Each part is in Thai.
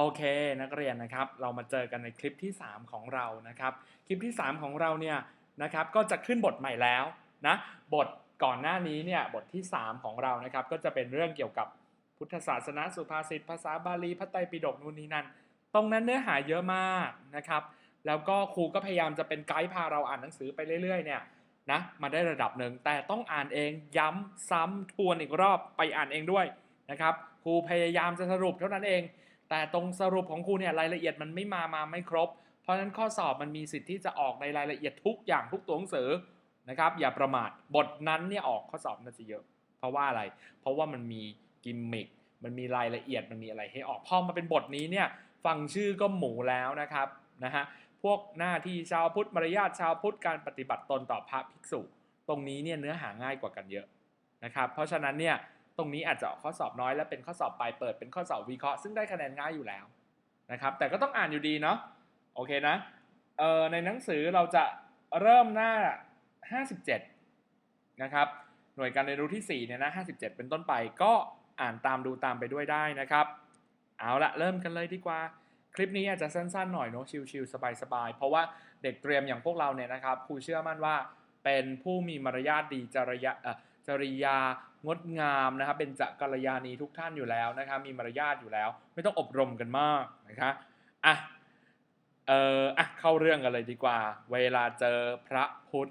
โอเคนักเรียนนะครับ เรามาเจอกันในคลิปที่ 3 ของเรานะครับ คลิปที่ 3 ของเราเนี่ยนะครับก็จะขึ้นบทใหม่แล้วนะบทก่อนหน้านี้เนี่ยบทที่ 3 ของเรานะครับ ก็จะเป็นเรื่องเกี่ยวกับพุทธศาสนาสุภาษิตภาษาบาลีพระไตรปิฎกนู่นนี่นั่นตรงนั้นเนื้อหาเยอะมากนะครับ แล้วก็ครูก็พยายามจะเป็นไกด์พาเราอ่านหนังสือไปเรื่อยๆเนี่ยนะมาได้ระดับหนึ่งแต่ต้องอ่านเองย้ำซ้ำทวนอีกรอบไปอ่านเองด้วยนะครับครูพยายามจะสรุปเท่านั้นเอง แต่ตรงสรุปของครูเนี่ยรายละเอียดมันไม่มามาไม่ครบ เพราะฉะนั้นข้อสอบมันมีสิทธิ์ที่จะออกในรายละเอียดทุกอย่างทุกตัวหนังสือนะครับ อย่าประมาทบทนั้นเนี่ยออกข้อสอบน่าจะเยอะ เพราะว่าอะไร เพราะว่ามันมีกิมมิคมันมีรายละเอียดมันมีอะไรให้ออกพอมาเป็นบทนี้เนี่ยฟังชื่อก็หมูแล้วนะครับนะฮะพวกหน้าที่ชาวพุทธมารยาทชาวพุทธการปฏิบัติตนต่อพระภิกษุ ตรงนี้เนี่ยเนื้อหาง่ายกว่ากันเยอะนะครับ เพราะฉะนั้นเนี่ย ตรงนี้อาจจะออกข้อสอบน้อยและเป็นข้อสอบปลายเปิดเป็นข้อสอบวิเคราะห์ซึ่งได้คะแนนง่ายอยู่แล้วนะครับ แต่ก็ต้องอ่านอยู่ดีเนาะโอเคนะเอ่อในหนังสือเราจะเริ่มหน้า 57 นะครับ หน่วยการเรียนรู้ที่ 4 เนี่ยนะ 57 เป็นต้นไปก็อ่านตามดูตามไปด้วยได้นะครับ เอาละเริ่มกันเลยดีกว่า คลิปนี้อาจจะสั้นๆหน่อยเนาะชิลๆสบายๆ เพราะว่าเด็กเตรียมอย่างพวกเราเนี่ยนะครับครูเชื่อมั่นว่าเป็นผู้มีมารยาทดีจริยาจริยา งดงามนะครับเป็นจักรยานีทุกท่านอยู่แล้วนะครับมีมารยาทอยู่แล้ว ไม่ต้องอบรมกันมากนะครับอะเอออะเข้าเรื่องกันเลยดีกว่า เวลาเจอพระพุทธ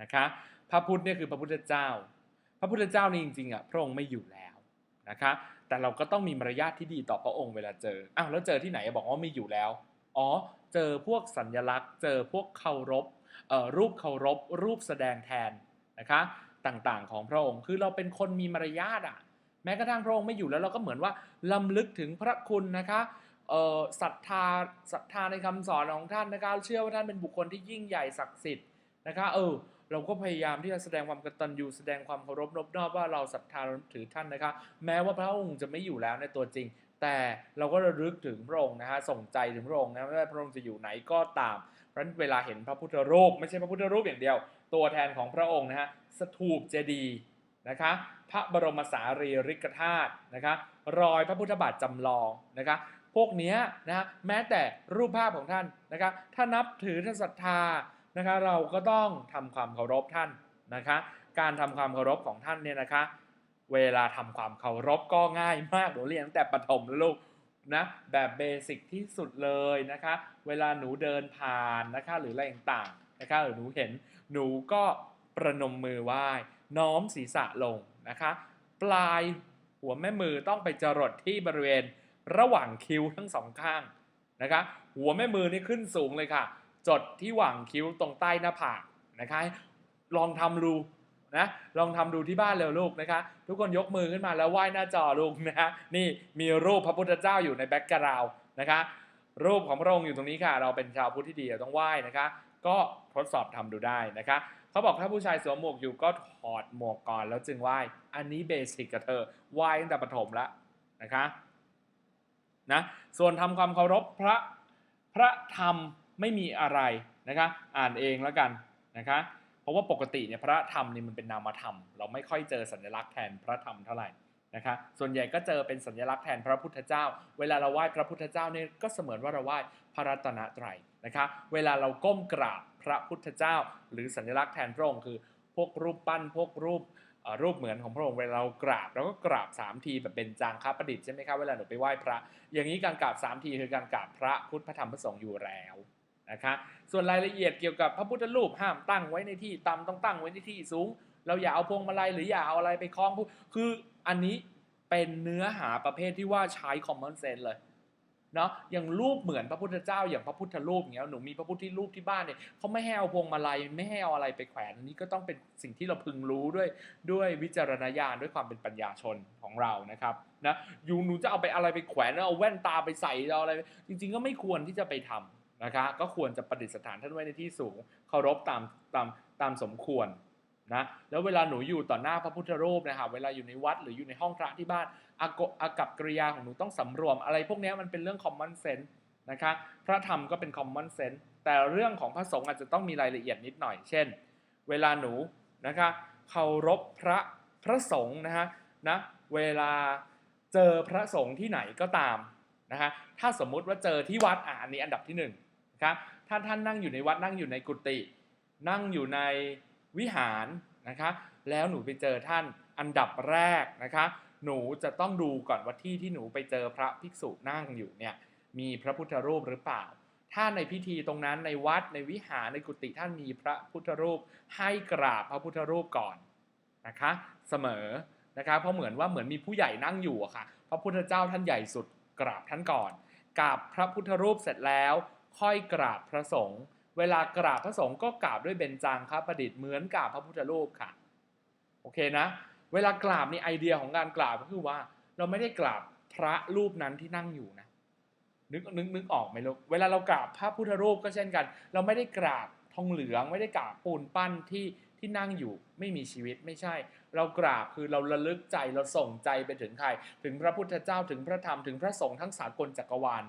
นะคะพระพุทธเนี่ยคือพระพุทธเจ้า พระพุทธเจ้านี่จริงๆอะพระองค์ไม่อยู่แล้วนะคะแต่เราก็ต้องมีมารยาทที่ดีต่อพระองค์เวลาเจออ้าวแล้วเจอที่ไหนบอกว่าไม่อยู่แล้ว อ๋อเจอพวกสัญลักษณ์ เจอพวกเคารพเอ่อรูปเคารพรูปแสดงแทนนะคะ ต่างๆ ของพระองค์ คือเราเป็นคนมีมารยาทอะ แม้กระทั่งพระองค์ไม่อยู่แล้วเราก็เหมือนว่าลำลึกถึงพระคุณนะคะเอ่อศรัทธาศรัทธาในคำสอนของท่านนะคะเชื่อว่าท่านเป็นบุคคลที่ยิ่งใหญ่ศักดิ์สิทธิ์นะคะเออเราก็พยายามที่จะแสดงความกตัญญูแสดงความเคารพนอบนอบว่าเราศรัทธาถือท่านนะคะแม้ว่าพระองค์จะไม่อยู่แล้วในตัวจริง แต่เราก็ระลึกถึงพระองค์นะฮะส่งใจถึงพระองค์นะไม่ว่าพระองค์จะอยู่ไหนก็ตามเพราะฉะนั้นเวลาเห็นพระพุทธรูปไม่ใช่พระพุทธรูปอย่างเดียว ตัวแทนของพระองค์นะฮะสถูปเจดีย์นะคะพระบรมสารีริกธาตุนะคะรอยพระพุทธบาทจำลองนะคะพวกเนี้ยนะฮะแม้แต่รูปภาพของท่านนะคะถ้านับถือท่านศรัทธานะคะเราก็ต้องทำความเคารพท่านนะคะการทำความเคารพของท่านเนี่ยนะคะเวลาทำความเคารพก็ง่ายมากหนูเรียนตั้งแต่ประถมแล้วลูกนะแบบเบสิกที่สุดเลยนะคะเวลาหนูเดินผ่านนะคะหรืออะไรต่างๆ นะคะหรือหนูเห็นหนูก็ประนมมือไหว้น้อมศีรษะลงนะคะ ปลายหัวแม่มือต้องไปจรดที่บริเวณระหว่างคิ้วทั้งสองข้างนะคะ หัวแม่มือนี่ขึ้นสูงเลยค่ะ จดที่หว่างคิ้วตรงใต้หน้าผากนะคะ ลองทำดูนะลองทำดูที่บ้านเร็วลูกนะคะ ทุกคนยกมือขึ้นมาแล้วไหว้หน้าจอลูกนะฮะนี่มีรูปพระพุทธเจ้าอยู่ในแบ็กกราวด์นะคะ รูปของพระองค์อยู่ตรงนี้ค่ะ เราเป็นชาวพุทธที่ดีต้องไหว้นะคะ ก็ทดสอบทำดูได้นะคะเขาบอกถ้าผู้ชายสวมหมวกอยู่ก็ถอดหมวกก่อนแล้วจึงไหว้อันนี้เบสิกกับเธอไหว้ตั้งแต่ประถมแล้วนะคะนะส่วนทำความเคารพพระพระธรรมไม่มีอะไรนะคะอ่านเองแล้วกันนะคะเพราะว่าปกติเนี่ยพระธรรมนี่มันเป็นนามธรรม เราไม่ค่อยเจอสัญลักษณ์แทนพระธรรมเท่าไหร่ นะคะส่วนใหญ่ก็เจอเป็นสัญลักษณ์แทนพระพุทธเจ้า เวลาเราไหว้พระพุทธเจ้าเนี่ยก็เสมือนว่าเราไหว้พระรัตนตรัยนะคะเวลาเราก้มกราบพระพุทธเจ้า หรือสัญลักษณ์แทนพระองค์คือ พวกรูปปั้นพวกรูปรูปเหมือนของพระองค์เวลาเรากราบเราก็กราบสามทีแบบเป็นจางค้าประดิษฐ์ใช่ไหมครับเวลาหนูไปไหว้พระ อย่างนี้การกราบสามทีคือการกราบพระพุทธพระธรรมพระสงฆ์อยู่แล้วนะคะส่วนรายละเอียดเกี่ยวกับพระพุทธรูปห้ามตั้งไว้ในที่ต่ำต้องตั้งไว้ในที่สูง เราอย่าเอาพวงมาลัยหรืออย่าเอาอะไรไปคล้องผู้คืออันนี้เป็นเนื้อหาประเภทที่ว่าใช้ common sense เลยเนาะอย่างรูปเหมือนพระพุทธเจ้า อย่างพระพุทธรูปอย่างเงี้ยหนูมีพระพุทธรูปที่บ้านเนี่ยเขาไม่ให้เอาพวงมาลัยไม่ให้เอาอะไรไปแขวนอันนี้ก็ต้องเป็นสิ่งที่เราพึงรู้ด้วยด้วยวิจารณญาณด้วยความเป็นปัญญาชนของเรานะครับนะอยู่หนูจะเอาไปอะไรไปแขวนเอาแว่นตาไปใส่เอาอะไร จริง ๆ ก็ไม่ควรที่จะไปทำนะคะก็ควรจะประดิษฐานท่านไว้ในที่สูงเคารพตามตามตามสมควร นะแล้วเวลาหนูอยู่ต่อหน้าพระพุทธรูปนะครับเวลาอยู่ในวัดหรืออยู่ในห้องพระที่บ้านอากอากับกริยาของหนูต้องสำรวม อะไรพวกนี้มันเป็นเรื่อง common sense นะคะพระธรรมก็เป็น common sense แต่เรื่องของพระสงฆ์อาจจะต้องมีรายละเอียดนิดหน่อย เช่น เวลาหนูนะคะเคารพพระพระสงฆ์นะฮะนะเวลาเจอพระสงฆ์ที่ไหนก็ตามนะคะถ้าสมมุติว่าเจอที่วัดอะอันนี้อันดับที่หนึ่งนะครับถ้าท่านนั่งอยู่ในวัดนั่งอยู่ในกุฏินั่งอยู่ใน วิหารนะคะ แล้วหนูไปเจอท่านอันดับแรกนะคะ หนูจะต้องดูก่อนว่าที่ที่หนูไปเจอพระภิกษุนั่งอยู่เนี่ยมีพระพุทธรูปหรือเปล่า ถ้าในพิธีตรงนั้นในวัดในวิหารในกุฏิท่านมีพระพุทธรูปให้กราบพระพุทธรูปก่อนนะคะเสมอนะคะเพราะเหมือนว่าเหมือนมีผู้ใหญ่นั่งอยู่อะค่ะพระพุทธเจ้าท่านใหญ่สุดกราบท่านก่อนกราบพระพุทธรูปเสร็จแล้ว ค่อยกราบพระสงฆ์ เวลากราบพระสงฆ์ก็กราบด้วยเบญจางคประดิษฐ์เหมือนกราบพระพุทธรูปค่ะโอเคนะ เวลากราบนี่ไอเดียของการกราบก็คือว่า เราไม่ได้กราบพระรูปนั้นที่นั่งอยู่นะนึกนึกนึกออกไหมลูกเวลาเรากราบพระพุทธรูปก็เช่นกัน เราไม่ได้กราบทองเหลืองไม่ได้กราบปูนปั้นที่ที่นั่งอยู่ไม่มีชีวิตไม่ใช่ เรากราบคือเราระลึกใจเราส่งใจไปถึงใคร ถึงพระพุทธเจ้าถึงพระธรรมถึงพระสงฆ์ทั้งสากลจักรวาล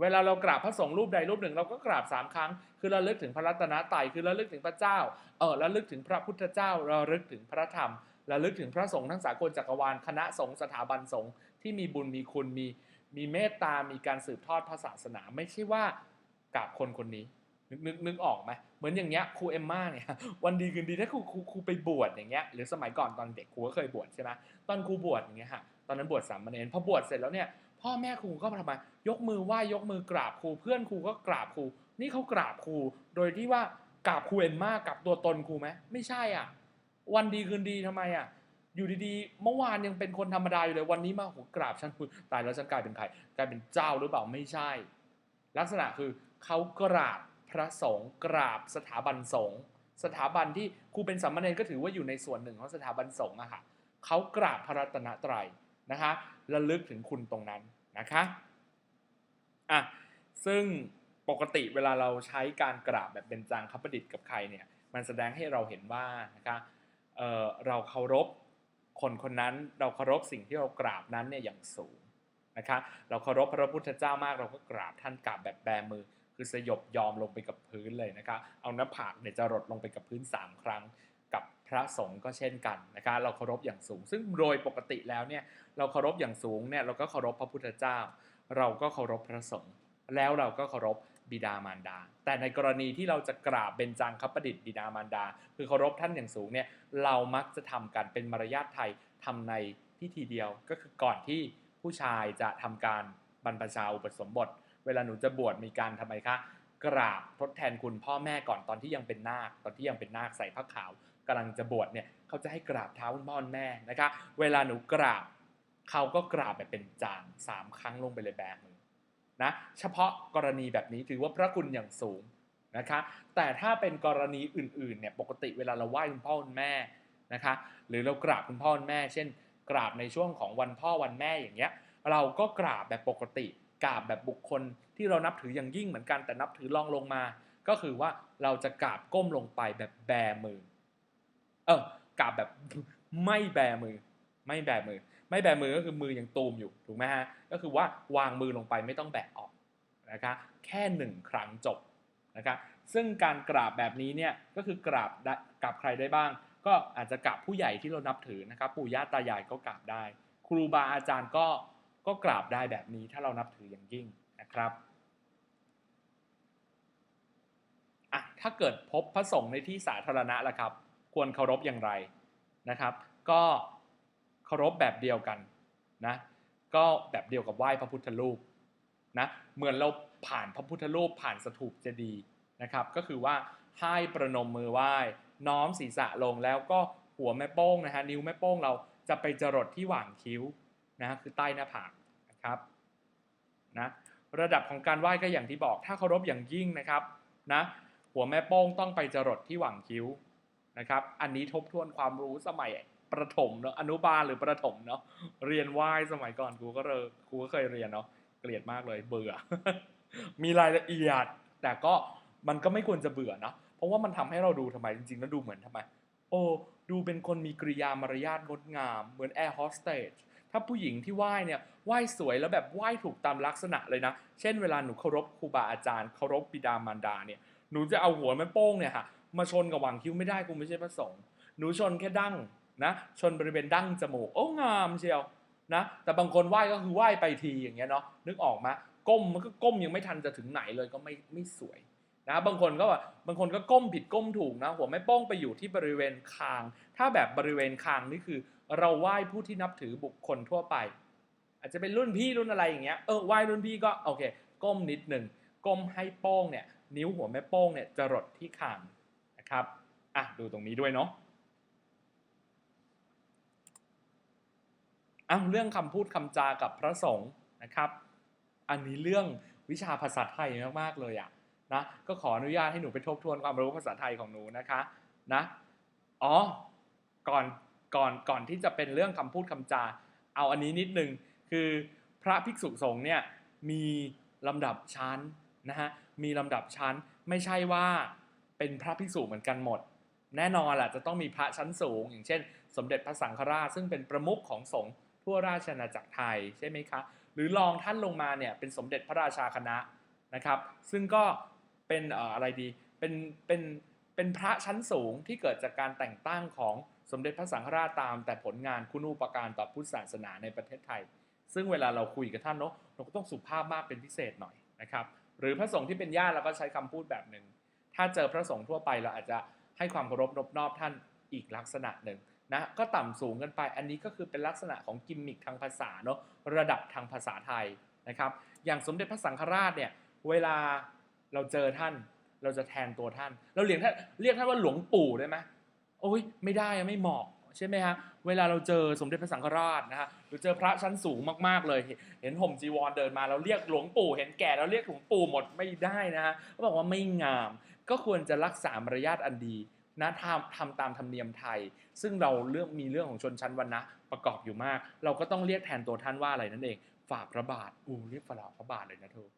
เวลาเรากราบพระสงฆ์รูปใดรูปหนึ่ง เราก็กราบสามครั้ง คือระลึกถึงพระรัตนตรัยคือระลึกถึงพระเจ้าเออระลึกถึงพระพุทธเจ้าระลึกถึงพระธรรมระลึกถึงพระสงฆ์ทั้งสากลจักรวาลคณะสงฆ์สถาบันสงฆ์ที่มีบุญมีคุณมีมีเมตตา มีการสืบทอดพระศาสนา ไม่ใช่ว่ากราบคนคนนี้ นึกนึกนึกออกไหมเหมือนอย่างเงี้ยครูเอมม่าเนี่ยวันดีคืนดีถ้าครูครูครูไปบวชอย่างเงี้ยหรือสมัยก่อนตอนเด็กครูก็เคยบวชใช่ไหมตอนครูบวชอย่างเงี้ยค่ะตอนนั้นบวชสามเณรพอบวชเสร็จแล้วเนี่ยพ่อแม่ครูก็ทำไมยกมือไหว้ยกมือกราบครูเพื่อนครูก็กราบครู นี่เขากราบครูโดยที่ว่ากราบครูเอมม่ากกับตัวตนครูไหมไม่ใช่อะ วันดีคืนดีทำไมอะ อยู่ดีๆเมื่อวานยังเป็นคนธรรมดาอยู่เลยวันนี้มาโหกราบฉันคือตายแล้วฉันกลายเป็นใครกลายเป็นเจ้าหรือเปล่าไม่ใช่ ลักษณะคือเขากราบพระสงฆ์กราบสถาบันสงฆ์สถาบันที่ครูเป็นสัมมาเนรก็ถือว่าอยู่ในส่วนหนึ่งของสถาบันสงฆ์อะค่ะเขากราบพระรัตนตรัยนะคะระลึกถึงคุณตรงนั้นนะคะอะซึ่ง ปกติเวลาเราใช้การกราบแบบเป็นจางคประดิษฐ์กับใครเนี่ย มันแสดงให้เราเห็นว่านะคะเเราเคารพคนคนนั้น เราเคารพสิ่งที่เรากราบนั้นเนี่ยอย่างสูงนะคะเราเคารพพระพุทธเจ้ามากเราก็กราบท่านกราบแบบแบมือ คือสยบยอมลงไปกับพื้นเลยนะคะเอาหน้าผากเนี่ยจะรดลงไปกับพื้น 3 ครั้ง กับพระสงฆ์ก็เช่นกันนะคะเราเคารพอย่างสูง ซึ่งโดยปกติแล้วเนี่ยเราเคารพอย่างสูงเนี่ยเราก็เคารพพระพุทธเจ้า เราก็เคารพพระสงฆ์แล้วเราก็เคารพ บิดามารดา แต่ในกรณีที่เราจะกราบเบญจางคประดิษฐ์บิดามารดา คือเคารพท่านอย่างสูงเนี่ยเรามักจะทำกันเป็นมารยาทไทยทำในพิธีเดียวก็คือก่อนที่ผู้ชายจะทำการบรรพชาอุปสมบท เวลาหนูจะบวชมีการทำไมคะกราบทดแทนคุณพ่อแม่ก่อนตอนที่ยังเป็นนาคตอนที่ยังเป็นนาคใส่ผ้าขาวกำลังจะบวชเนี่ยเขาจะให้กราบเท้าคุณพ่อแม่นะคะ เวลาหนูกราบเขาก็กราบแบบเป็นจานสามครั้งลงไปเลยแบมือ นะเฉพาะกรณีแบบนี้ถือว่าพระคุณอย่างสูงนะคะแต่ถ้าเป็นกรณีอื่นๆเนี่ยปกติเวลาเราไหว้คุณพ่อคุณแม่นะคะหรือเรากราบคุณพ่อคุณแม่ เช่น กราบในช่วงของวันพ่อวันแม่อย่างเงี้ยเราก็กราบแบบปกติกราบแบบบุคคลที่เรานับถืออย่างยิ่งเหมือนกันแต่นับถือลองลงมา ก็คือว่าเราจะกราบก้มลงไปแบบแบมือเออกราบแบบไม่แบมือ ไม่แบมือ ไม่แบมือก็คือมือยังตูมอยู่ถูกไหมฮะก็คือว่าวางมือลงไปไม่ต้องแบะออกนะคะแค่หนึ่งครั้งจบนะครับซึ่งการกราบแบบนี้เนี่ยก็คือกราบได้กราบใครได้บ้าง ก็อาจจะกราบผู้ใหญ่ที่เรานับถือนะครับปู่ย่าตายายก็กราบได้ ครูบาอาจารย์ก็ก็กราบได้แบบนี้ถ้าเรานับถืออย่างยิ่งนะครับอะถ้าเกิดพบพระสงฆ์ในที่สาธารณะล่ะครับ ควรเคารพอย่างไรนะครับ ก็ เคารพแบบเดียวกันนะก็แบบเดียวกับไหว้พระพุทธรูปนะเหมือนเราผ่านพระพุทธรูปผ่านสถูปเจดีย์นะครับ ก็คือว่าให้ประนมมือไหว้น้อมศีรษะลงแล้วก็หัวแม่โป้งนะฮะนิ้วแม่โป้งเราจะไปจรดที่หว่างคิ้วนะคือใต้หน้าผากนะครับนะระดับของการไหว้ก็อย่างที่บอกถ้าเคารพอย่างยิ่งนะครับนะหัวแม่โป้งต้องไปจรดที่หว่างคิ้วนะครับ อันนี้ทบทวนความรู้สมัย ประถมเนาะอนุบาลหรือประถมเนาะเรียนไหวสมัยก่อนครูก็เลยครูก็เคยเรียนเนาะเกลียดมากเลยเบื่อ มีรายละเอียด แต่ก็มันก็ไม่ควรจะเบื่อเนาะเพราะว่ามันทำให้เราดูทำไมจริงๆแล้วดูเหมือนทำไม โอ้ดูเป็นคนมีกริยามารยาทงดงาม เหมือนแอร์โฮสเตสถ้าผู้หญิงที่ไหว้เนี่ยไหว้สวยแล้วแบบไหว้ถูกตามลักษณะเลยนะ เช่นเวลาหนูเคารพครูบาอาจารย์เคารพบิดามารดาเนี่ยหนูจะเอาหัวแม่โป้งเนี่ยค่ะมาชนกับหว่างคิ้วไม่ได้กูไม่ใช่พระสงฆ์หนูชนแค่ดั้ง นะชนบริเวณดั้งจมูกโอ้งามเชียวนะแต่บางคนไหว้ก็คือไหว้ไปทีอย่างเงี้ยเนาะนึกออกมาก้มมันก็ก้มยังไม่ทันจะถึงไหนเลยก็ไม่ไม่สวยนะบางคนก็ว่าบางคนก็ก้มผิดก้มถูกนะหัวไม่โป้งไปอยู่ที่บริเวณคาง ถ้าแบบบริเวณคางนี่คือ เราไหว้ผู้ที่นับถือบุคคลทั่วไป อาจจะเป็นรุ่นพี่รุ่นอะไรอย่างเงี้ยเออไหว้รุ่นพี่ก็โอเค ก้มนิดหนึ่งก้มให้โป้งเนี่ยนิ้วหัวแม่โป้งเนี่ยจะรดที่คางนะครับอะดูตรงนี้ด้วยเนาะ อ้าวเรื่องคำพูดคำจากับพระสงฆ์นะครับ อันนี้เรื่องวิชาภาษาไทยมากๆเลยอะนะก็ขออนุญาตให้หนูไปทบทวนความรู้ภาษาไทยของหนูนะคะนะอ๋อก่อนก่อนก่อนที่จะเป็นเรื่องคำพูดคำจา เอาอันนี้นิดนึงคือพระภิกษุสงฆ์เนี่ยมีลำดับชั้นนะฮะมีลำดับชั้นไม่ใช่ว่าเป็นพระภิกษุเหมือนกันหมด แน่นอนแหละจะต้องมีพระชั้นสูง อย่างเช่น สมเด็จพระสังฆราชซึ่งเป็นประมุขของสงฆ์ ทั่วราชอาณาจักรไทยใช่ไหมคะหรือรองท่านลงมาเนี่ยเป็นสมเด็จพระราชาคณะนะครับ ซึ่งก็เป็นอะไรดีเป็นเป็นเป็นพระชั้นสูงที่เกิดจากการแต่งตั้งของสมเด็จพระสังฆราชตาม แต่ผลงานคุณูปการต่อพุทธศาสนาในประเทศไทย ซึ่งเวลาเราคุยกับท่านเนาะเราก็ต้องสุภาพมากเป็นพิเศษหน่อยนะครับ หรือพระสงฆ์ที่เป็นญาติเราก็ใช้คำพูดแบบหนึ่งถ้าเจอพระสงฆ์ทั่วไปเราอาจจะให้ความเคารพนบนอบท่านอีกลักษณะหนึ่ง นะก็ต่ำสูงกันไป อันนี้ก็คือเป็นลักษณะของกิมมิคทางภาษาเนาะระดับทางภาษาไทยนะครับ อย่างสมเด็จพระสังฆราชเนี่ยเวลาเราเจอท่าน เราจะแทนตัวท่าน เราเรียกท่านเรียกท่านว่าหลวงปู่ได้ไหมโอ้ยไม่ได้ไม่เหมาะใช่ไหมฮะเวลาเราเจอสมเด็จพระสังฆราชนะฮะหรือเจอพระชั้นสูงมากๆเลย เห็นห่มจีวรเดินมาเราเรียกหลวงปู่ เห็นแก่เราเรียกหลวงปู่หมดไม่ได้นะฮะเขาบอกว่าไม่งาม ก็ควรจะรักษามารยาทอันดี นะทำทำตามธรรมเนียมไทย ซึ่งเราเรื่องมีเรื่องของชนชั้นวรรณะประกอบอยู่มาก เราก็ต้องเรียกแทนตัวท่านว่าอะไรนั่นเองฝ่าพระบาทอู้เรียกฝ่าพระบาทเลยนะเธอ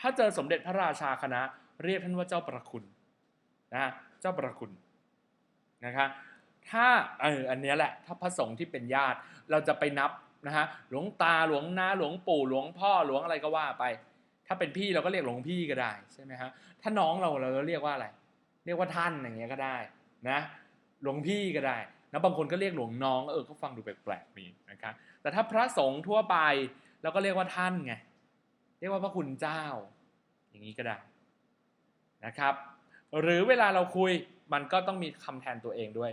ถ้าเจอสมเด็จพระราชาคณะ เรียกท่านว่าเจ้าประคุณนะเจ้าประคุณนะคะถ้าเอออันนี้แหละถ้าพระสงฆ์ที่เป็นญาติเราจะไปนับนะฮะหลวงตาหลวงนาหลวงปู่หลวงพ่อหลวงอะไรก็ว่าไป ถ้าเป็นพี่เราก็เรียกหลวงพี่ก็ได้ใช่ไหมฮะถ้าน้องเราเราเรียกว่าอะไร เรียกว่าท่านอย่างเงี้ยก็ได้นะหลวงพี่ก็ได้นะบางคนก็เรียกหลวงน้องเออก็ฟังดูแปลกๆมีนะครับแต่ถ้าพระสงฆ์ทั่วไปเราก็เรียกว่าท่านไงเรียกว่าพระคุณเจ้า อย่างนี้ก็ได้นะครับ หรือเวลาเราคุยมันก็ต้องมีคำแทนตัวเองด้วย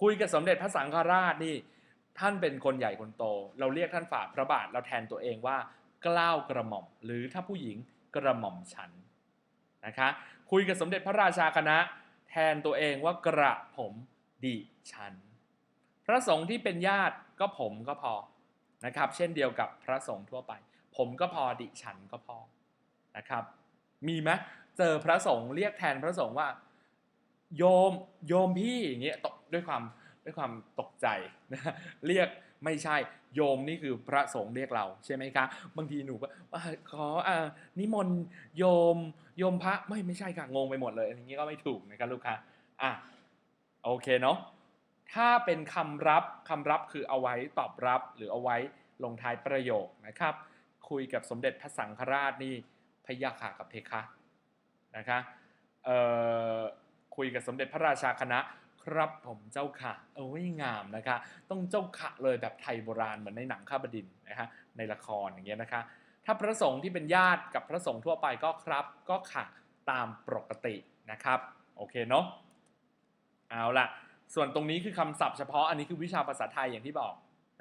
คุยกับสมเด็จพระสังฆราชนี่ท่านเป็นคนใหญ่คนโต เราเรียกท่านฝ่าพระบาทเราแทนตัวเองว่ากล้าวกระหม่อม หรือถ้าผู้หญิงกระหม่อมฉันนะคะ คุยกับสมเด็จพระราชาคณะ แทนตัวเองว่ากระผมดิฉัน พระสงฆ์ที่เป็นญาติก็ผมก็พอนะครับ เช่นเดียวกับพระสงฆ์ทั่วไป ผมก็พอดิฉันก็พอนะครับ มีไหมเจอพระสงฆ์เรียกแทนพระสงฆ์ว่า โยมโยมพี่อย่างเงี้ยตกด้วยความด้วยความตกใจนะเรียก ไม่ใช่โยมนี่คือพระสงฆ์เรียกเราใช่ไหมคะบางทีหนูก็อ่าขออ่านิมนต์โยมโยมพระไม่ไม่ใช่ค่ะงงไปหมดเลยอย่างนี้ก็ไม่ถูกนะครับลูกค้าอะโอเคเนาะถ้าเป็นคำรับคำรับคือเอาไว้ตอบรับหรือเอาไว้ลงท้ายประโยคนะครับ คุยกับสมเด็จพระสังฆราชนี่พยาค่ะกับเพคะนะคะคุยกับสมเด็จพระราชาคณะ ครับผมเจ้าค่ะ เอ้ยงามนะคะ ต้องเจ้าค่ะเลยแบบไทยโบราณเหมือนในหนังข้าบดินนะคะในละครอย่างเงี้ยนะคะ ถ้าพระสงฆ์ที่เป็นญาติกับพระสงฆ์ทั่วไปก็ครับก็ค่ะตามปกตินะครับโอเคเนาะเอาละส่วนตรงนี้คือคำศัพท์เฉพาะอันนี้คือวิชาภาษาไทยอย่างที่บอก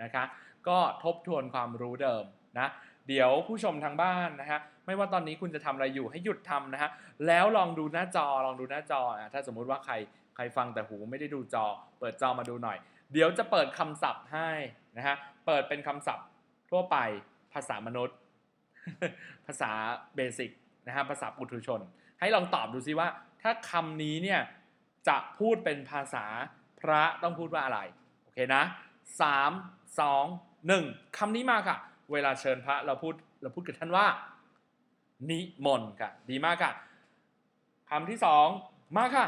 นะคะ ก็ทบทวนความรู้เดิมนะเดี๋ยวผู้ชมทางบ้านนะฮะไม่ว่าตอนนี้คุณจะทำอะไรอยู่ให้หยุดทำนะฮะแล้วลองดูหน้าจอลองดูหน้าจออะถ้าสมมุติว่าใคร ใครฟังแต่หูไม่ได้ดูจอ เปิดจอมาดูหน่อย เดี๋ยวจะเปิดคำศัพท์ให้นะฮะ เปิดเป็นคำศัพท์ทั่วไปภาษามนุษย์ ภาษาเบสิกนะฮะภาษาปุถุชน ให้ลองตอบดูซิว่า ถ้าคำนี้เนี่ยจะพูดเป็นภาษาพระต้องพูดว่าอะไร โอเคนะสามสองหนึ่งคำนี้มาค่ะ เวลาเชิญพระเราพูดเราพูดกับท่านว่า นิมนต์ค่ะ ดีมากค่ะคำที่สองมาค่ะ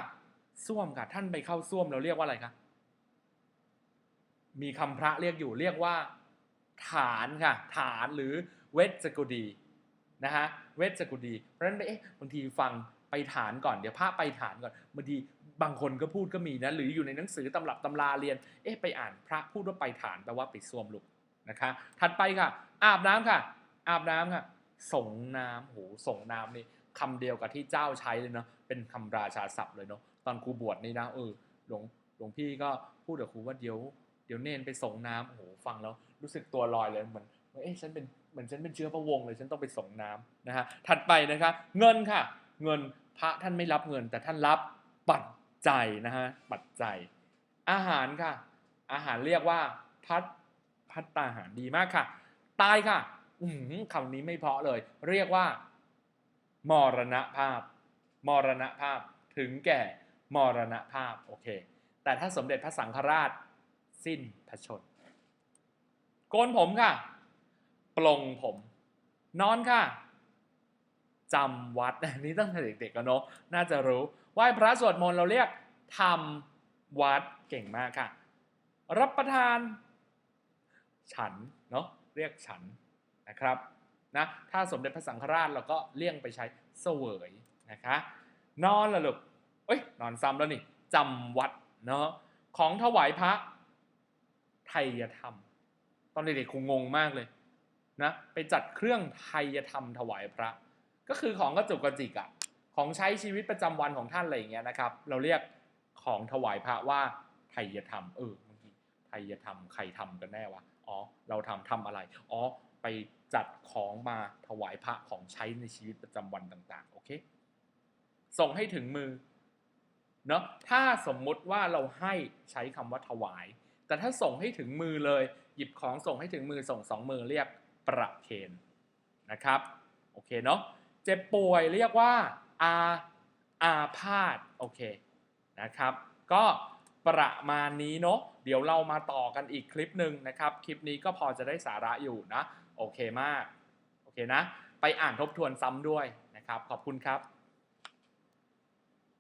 ส้วมค่ะ ท่านไปเข้าส้วมเราเรียกว่าอะไรคะมีคำพระเรียกอยู่เรียกว่า ฐานค่ะ ฐานหรือเวชกุดีนะฮะเวชกุดี เพราะฉะนั้นเอ๊ะบางทีฟังไปฐานก่อนเดี๋ยวพระไปฐานก่อนบางทีบางคนก็พูดก็มีนะหรืออยู่ในหนังสือตำรับตำราเรียน เอ๊ะไปอ่านพระพูดว่าไปฐานแปลว่าไปส้วมลุกนะคะถัดไปค่ะ อาบน้ำค่ะ อาบน้ำค่ะส่งน้ำโหส่งน้ำนี่คำเดียวกับที่เจ้าใช้เลยเนาะเป็นคำราชาศัพท์เลยเนาะ ตอนครูบวชนี่นะเออหลวงหลวงพี่ก็พูดกับครูว่าเดี๋ยวเดี๋ยวเนนไปส่งน้ำโอ้โหฟังแล้วรู้สึกตัวลอยเลยเหมือนเอ๊ะฉันเป็นเหมือนฉันเป็นเชื้อพระวงศ์เลยฉันต้องไปส่งน้ำนะฮะถัดไปนะคะเงินค่ะ เงินพระท่านไม่รับเงิน แต่ท่านรับปัจจัยนะฮะปัจจัย อาหารค่ะ อาหารเรียกว่าพัดพัดตาหารดีมากค่ะ ตายค่ะ อืมคำนี้ไม่เพาะเลย เรียกว่า มรณภาพ มรณภาพถึงแก่ มรณภาพโอเค แต่ถ้าสมเด็จพระสังฆราชสิ้นพระชนม์โกนผมค่ะ ปลงผม นอนค่ะจำวัดอันนี้ตั้งแต่เด็กๆกันเนอะน่าจะรู้ไหว้พระสวดมนต์เราเรียกทำวัดเก่งมากค่ะ รับประทาน ฉันเนาะเรียกฉันนะครับนะถ้าสมเด็จพระสังฆราชเราก็เลี่ยงไปใช้เสวยนะคะ นอนละลูก เอ้ยนอนซ้ำแล้วนี่จำวัดเนาะของถวายพระไทยธรรม ตอนเด็กๆคงงงมากเลยนะไปจัดเครื่องไทยธรรมถวายพระ ก็คือของกระจุกกระจิกอะของใช้ชีวิตประจำวันของท่านอะไรอย่างเงี้ยนะครับ เราเรียกของถวายพระว่าไทยธรรมเออบางทีไทยธรรมใครทำกันแน่วะอ๋อเราทำทำอะไรอ๋อไปจัดของมาถวายพระของใช้ในชีวิตประจำวันต่างๆโอเคส่งให้ถึงมือ เนาะถ้าสมมุติว่าเราให้ใช้คำว่าถวาย แต่ถ้าส่งให้ถึงมือเลย หยิบของส่งให้ถึงมือส่งสองมือเรียกประเคนนะครับโอเคเนาะเจ็บป่วยเรียกว่าอาอาพาธโอเคนะครับ ก็ประมาณนี้เนาะเดี๋ยวเรามาต่อกันอีกคลิปหนึ่งนะครับ คลิปนี้ก็พอจะได้สาระอยู่นะ โอเคมาก โอเคนะ ไปอ่านทบทวนซ้ำด้วยนะครับ ขอบคุณครับ